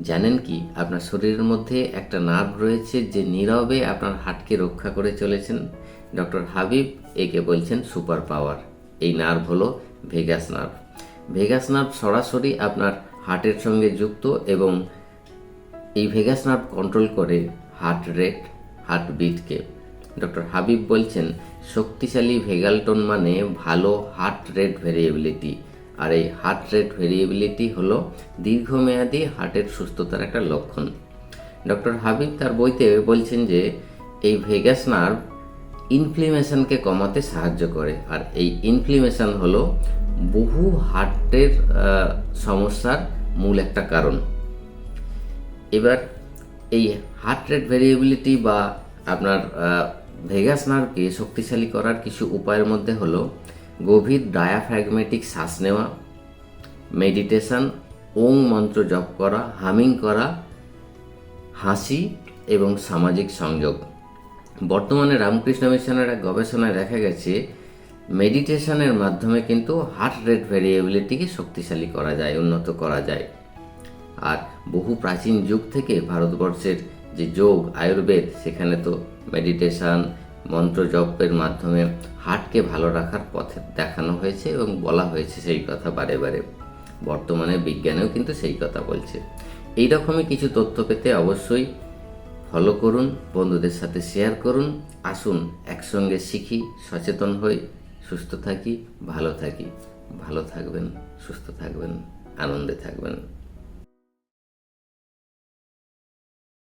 জানেন কি? আপনার শরীরের মধ্যে একটা নার্ভ রয়েছে যে নীরবে আপনার হার্টকে রক্ষা করে চলেছেন। ডক্টর হাবিব একে বলছেন সুপার পাওয়ার। এই নার্ভ হলো ভেগাস নার্ভ। ভেগাস নার্ভ সরাসরি আপনার হার্টের সঙ্গে যুক্ত এবং এই ভেগাস নার্ভ কন্ট্রোল করে হার্ট রেট, হার্ট বিটকে। ডক্টর হাবিব বলছেন, শক্তিশালী ভেগালটোন মানে ভালো হার্ট রেট ভেরিয়েবিলিটি। আর এই হার্ট রেট ভেরিয়েবিলিটি হলো দীর্ঘমেয়াদী হার্টের সুস্থতার একটা লক্ষণ। ডক্টর হাবিব তার বইতে বলছেন যে, এই ভেগাস নার্ভ ইনফ্লেমেশনকে কমাতে সাহায্য করে। আর এই ইনফ্লেমেশন হলো বহু হার্টের সমস্যার মূল একটা কারণ। এবার এই হার্ট রেট ভেরিয়েবিলিটি বা আপনার ভেগাস নার্ভকে শক্তিশালী করার কিছু উপায়ের মধ্যে হলো গভীর ডায়াফ্র্যাগমেটিক শ্বাস নেওয়া মেডিটেশন ওং মন্ত্র জপ করা, হামিং করা, হাসি এবং সামাজিক সংযোগ। বর্তমানে রামকৃষ্ণ মিশনের এক গবেষণায় দেখা গেছে মেডিটেশনের মাধ্যমে কিন্তু হার্ট রেট ভেরিয়েবিলিটিকে শক্তিশালী করা যায়, উন্নত করা যায়। আর বহু প্রাচীন যুগ থেকে ভারতবর্ষের যে যোগ, আয়ুর্বেদ, সেখানে তো মেডিটেশন মন্ত্র জপের মাধ্যমে হার্টকে ভালো রাখার পথে দেখানো হয়েছে এবং বলা হয়েছে সেই কথা বারে বারে। বর্তমানে বিজ্ঞানেও কিন্তু সেই কথা বলছে। এই রকমই কিছু তথ্য পেতে অবশ্যই ফলো করুন, বন্ধুদের সাথে শেয়ার করুন, আসুন একসঙ্গে শিখি, সচেতন হই, সুস্থ থাকি, ভালো থাকি। ভালো থাকবেন, সুস্থ থাকবেন, আনন্দে থাকবেন।